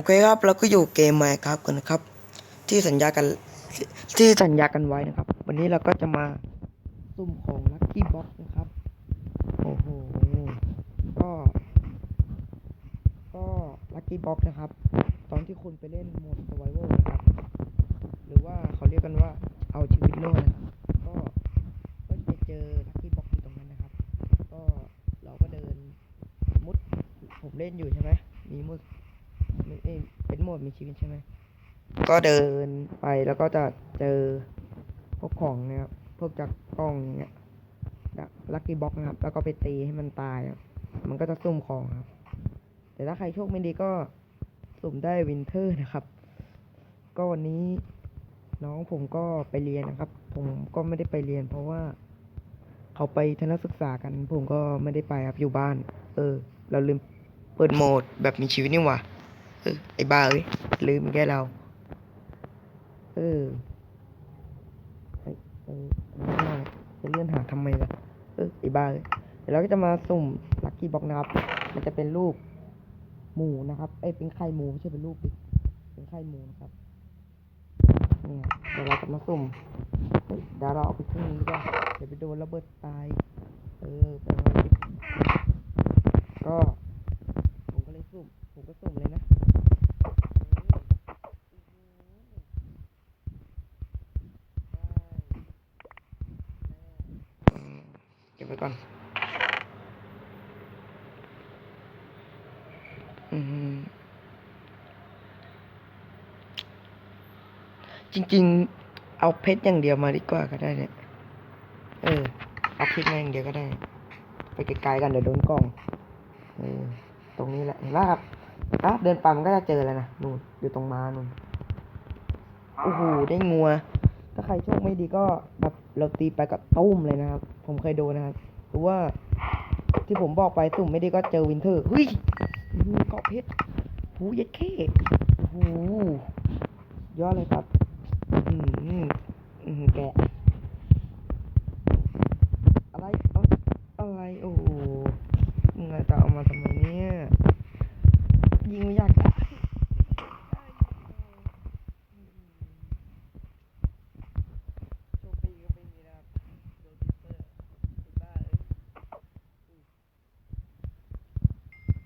อเคครับเราก็อยู่เกมไมครับกันนะครับ ที่สัญญากันที่สัญญากันไว้นะครับ วันนี้เราก็จะมาซุ่มของลัคกี้บ็อกนะครับ โอ้โหก็ก็ลัคกี้บ็อกนะครับ ตอนที่คุณไปเล่นโหมด survival นะครับ หรือว่าเขาเรียกกันว่าเอาชีวิตรอดนะครับก็ก็จะเจอลัคกี้บ็อกอยู่ตรงนั้นนะครับ ก็เราก็เดินมุดผมเล่นอยู่ใช่ไหมมีมุด ไม่เอ้ยเป็นโห มีชีวิตใช่ไหมก็เดินไปแล้วก็จะเจอพวกของนะครับพวกจากกล้องอย่างเงี้ยลัคกี้บ็อกนะครับ แล้วก็ไปตีให้มันตายอะมันก็จะสุ่มของครับ แต่ถ้าใครโชคไม่ดีก็สุ่มได้วินเทอร์นะครับ ก็วันนี้น้องผมก็ไปเรียนนะครับ ผมก็ไม่ได้ไปเรียน เพราะว่าเขาไปทัศนศึกษากัน ผมก็ไม่ได้ไปครับอยู่บ้าน เออ เราลืมเปิดโหมดแบบมีชีวิตนี่หว่า เออไอ้บ้าเอ้ยลืมแกเรา เออไอ้เออไม่ได้จะเลื่อนหาทำไมล่ะเออไอ้บ้าเอ้ยเดี๋ยวเราก็จะมาสุ่มลัคกี้บ็อกนะครับ มันจะเป็นรูปหมูนะครับเอ้ยเป็นไข่หมูไม่ใช่เป็นรูปดิเป็นไข่หมูนะครับเนี่ยเดี๋ยวเราจะมาสุ่มเฮ้ยดี๋ยวเราเอาไปขึ้นนี้กว่าเดี๋ยวไปโดนระเบิดตายเออไปเอาไปก็ผมก็เลยสุ่มผมก็สุ่มเลยนะ ก่อนอืจริง ๆ เอาเพชรอย่างเดียวมาดีกว่าก็ได้เนี่ย เออ เอาเพชรมาอย่างเดียวก็ได้ ไปไกลๆกันเดี๋ยวโดนกล้อง เออ ตรงนี้แหละเห็นไหมครับอะเดินไปมันก็จะเจอแล้วนะ นู่น อยู่ตรงมานู่น โอ้โห ได้งัว ถ้าใครโชคไม่ดีก็แบบเราตีไปก็ตุ้มเลยนะครับ ผมเคยโดนนะครับ หรือว่า ที่ผมบอกไปสุ่มไม่ดีก็เจอวินเทอร์เฮ้ยหือเกาะเพชรหูยัดเข้โอ้โหยอดเลยครับ อืมอืมแกะอะไรอะไรโอ้โหมึงจะเอามาทำไมนี่ย ยิงไม่อยากได้ โชคดีก็ไม่มีนะครับโดนดิปเปอร์ไอ้บ้าเอ้ยอุ้ย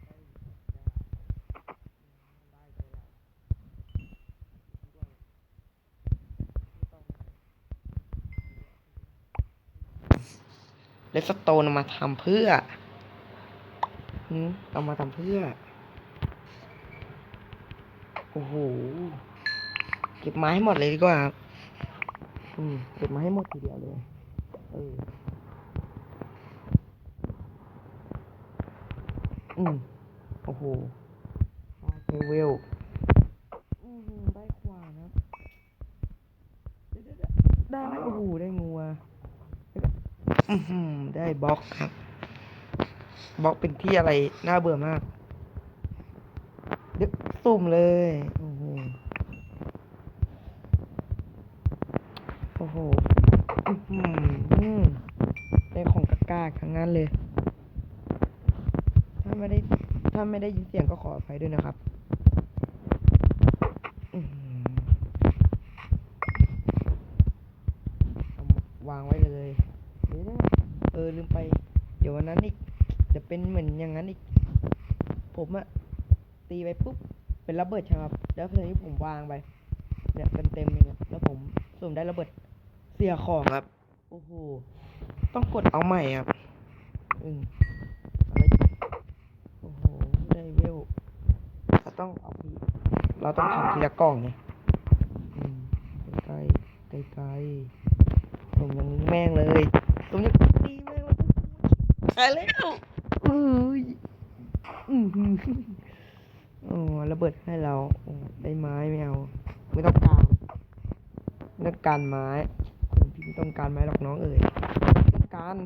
ได้ได้ได้เลยล่ะด้วยไม่ต้อง เลสโตนเอามาทำเพื่อหืมเอามาทำเพื่อ โอ้โห เก็บไม้ให้หมดเลยดีกว่าครับอืมเก็บมาให้หมดทีเดียวเลย เออ อืม โอ้โหได้เวลอืมได้ขวานะเดี๋ยวๆๆได้ไหมโอ้โห ได้งัวอือหือ ได้บล็อกครับบล็อกเป็นที่อะไรน่าเบื่อมากเดี๋ยวสุ่มเลยโอ้โหโอ้โหได้ของกากาทั้งนั้นเลย ถ้าไม่ได้ถ้าไม่ได้ยินเสียงก็ขออภัยด้วยนะครับวางไว้เลย เออลืมไป เดี๋ยววันนั้นอีกเดี๋ยวเป็นเหมือนอย่างนั้นอีก ผมอะตีไปปุ๊บเป็นระเบิดใช่ไหมครับ แล้วทีนี้ผมวางไปเนี่ยเต็มเต็มๆอย่างเงี้ยแล้วผมสุ่มได้ระเบิดเสียของครับ โอ้โหต้องกดเอาใหม่ครับอืมอะไรโอ้โหได้เวลเราต้องเอาทีเราต้องทำทีละกล่องไงอืมใกล้ใกล้ใกล้ๆส่งอย่างนี้แม่งเลยส่งอย่างนี้แม่งเลย ตายแล้วเอ้ยอือหือโอ้ระเบิดให้เราโอ้ได้ไม้ไม่เอาไม่ต้องการไม่ต้องการไม้คนพี่ไม่ต้องการไม้หรอกน้องเอ๋ยต้องการ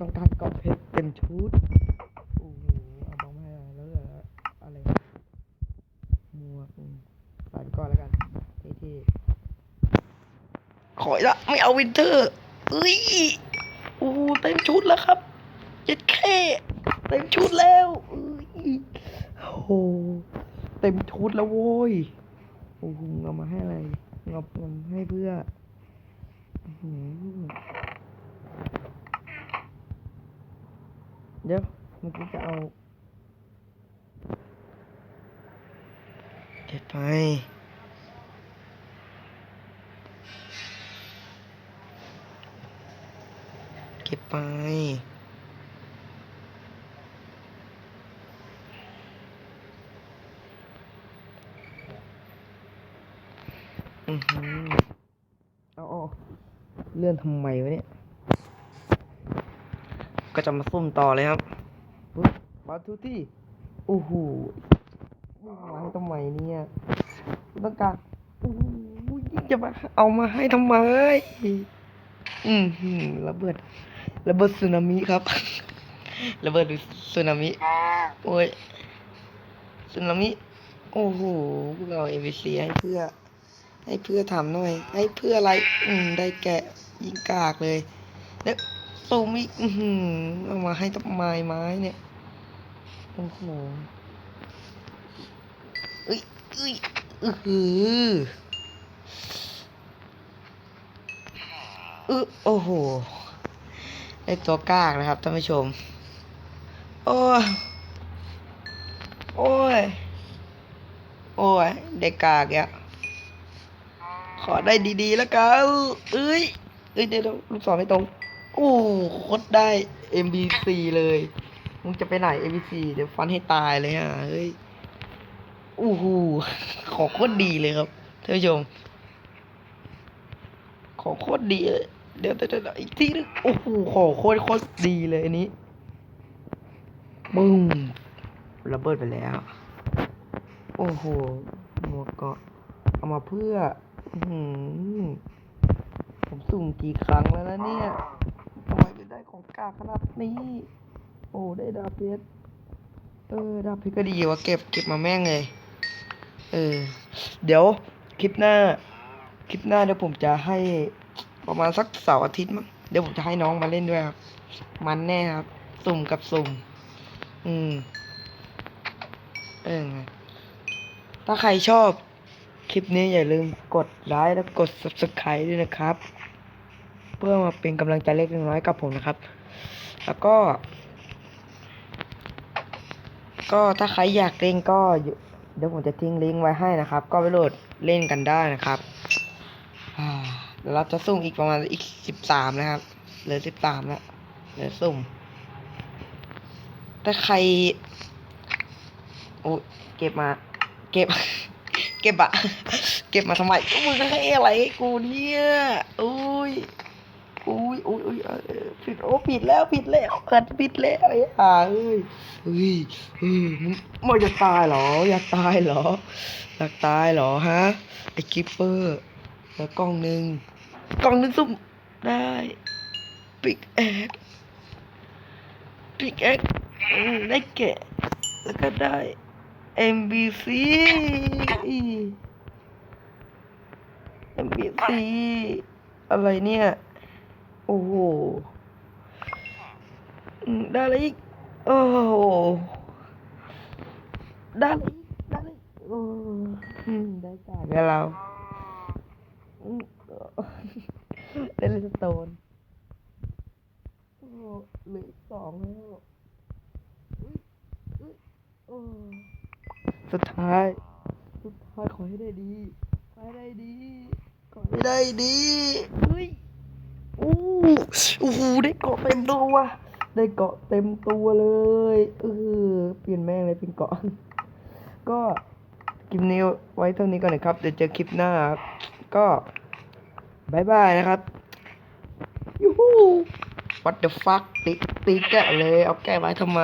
ต้องการเกาะเพชรเต็มชุดโอ้โหเอาบองมาให้แล้วเหลืออะไรหมัวกอืมใส่ไปก่อนแล้วกันเท่ๆขออีกละไม่เอาวินเทอร์เอ้ยโอ้โห เต็มชุดแล้วครับเจ็ดแค่เต็มชุดแล้วโอ้โหเต็มชุดแล้วโว้ยโอ้โหเอามาให้อะไรเอามาให้เพื่ออื้อหือเดี๋ยวเมื่อกี้จะเอาเก็บไป เก็บไป อือหือเอาเอาเลื่อนทำไมวะเนี่ย ก็จะมาซุ่มต่อเลยครับปึ๊บมาทุกที่โอ้โหมึงมาให้ทำไมเนี่ยต้องการโอ้โหจะมาเอามาให้ทำไม อือหือระเบิด ระเบิดสึนามิครับ ระเบิดสึนามิโอ้ยสึนามิโอ้โหพวกเราเอวีซีให้เพื่อ ให้เพื่อทำหน่อย ให้เพื่ออะไร อืม ได้แกะยิงกากเลย แล้วตูมิอือหือเอามาให้ต้นไม้ไม้เนี่ยโอ้โหเอ้ยเอ้ยอือหืออือโอ้โห ได้ตัวกากนะครับท่านผู้ชม โอ้ย โอ้ย โอ้ย ได้กากอะขอได้ดีๆแล้วกันเอ้ย เอ้ยเดี๋ยวลูกศรไม่ตรง โอ้โคตรได้ MBC เลย มึงจะไปไหน MBC เดี๋ยวฟันให้ตายเลยอะเฮ้ยอู้หูขอโคตรดีเลยครับท่านผู้ชม ขอโคตรดีเลย เดี๋ยวเดี๋ยวเดี๋ยวอีกทีนึงโอ้โหขอโคตรโคตรดีเลยอันนี้บึ้มระเบิดไปแล้ว โอ้โหหมวกเกาะเอามาเพื่อผมสุ่มกี่ครั้งแล้วนะเนี่ยทำไมจะได้ของกากขนาดนี้ โอ้ได้ดาบเพชรเออดาบเพชรก็ดีว่ะเก็บเก็บมาแม่งเลย เออ เดี๋ยวคลิปหน้า คลิปหน้าเดี๋ยวผมจะให้ ประมาณสักเสาร์อาทิตย์มั้งเดี๋ยวผมจะให้น้องมาเล่นด้วยครับ มันแน่ครับ สุ่มกับสุ่ม อืม เออถ้าใครชอบคลิปนี้อย่าลืมกดไลค์และกด subscribe ด้วยนะครับ เพื่อมาเป็นกำลังใจเล็กน้อยกับผมนะครับ แล้วก็ ก็ถ้าใครอยากเล่นก็ เดี๋ยวผมจะทิ้งลิงก์ไว้ให้นะครับ ก็ไปโหลดเล่นกันได้นะครับ เดี๋ยวเราจะสุ่มอีกประมาณอีกสิบสามนะครับ เหลือสิบสามแล้วเหลือสุ่มถ้าใคร โอ้เก็บมา เก็บ เก็บอะเก็บมาทำไมมึงให้อะไรให้กูเนี่ยอุ้ยอุ้ยอุ้ยอุ้ยผิดโอ้ผิดแล้วผิดแล้วเกิดผิดแล้วไอ้ห่าเอ้ยเฮ้ยเฮ้ยมึงไม่จะตายเหรอ อยากตายเหรอ อยากตายเหรอฮะไอ้คิปเปอร์ แล้วกล้องหนึ่ง กล้องหนึ่งสุ่มได้ปิกแอกปิกแอกได้แกะ แล้วก็ได้ MBC MBC อะไรเนี่ย โอ้โหอืมได้อะไรอีก โอ้โหได้อะไรอีกได้อะไรอีกโอ้อืมได้จากกับเรา อืมได้เลสโตนโอ้เหลืออกสองแล้วอุ๊ยอุ๊ยโอ้สุดท้าย สุดท้ายขอให้ได้ดี ขอให้ได้ดี ขอให้ได้ดีเฮ้ยอู้โอ้โหได้เกาะเต็มตัวได้เกาะเต็มตัวเลย เออ เปลี่ยนแม่งเลยเป็นเกาะ ก็คลิปนี้ไว้เท่านี้ก่อนนะครับ เดี๋ยวเจอคลิปหน้าครับก็ บายบายนะครับยูฮู what the fuck ตีตีแกะเลย เอาแก้ไว้ทำไม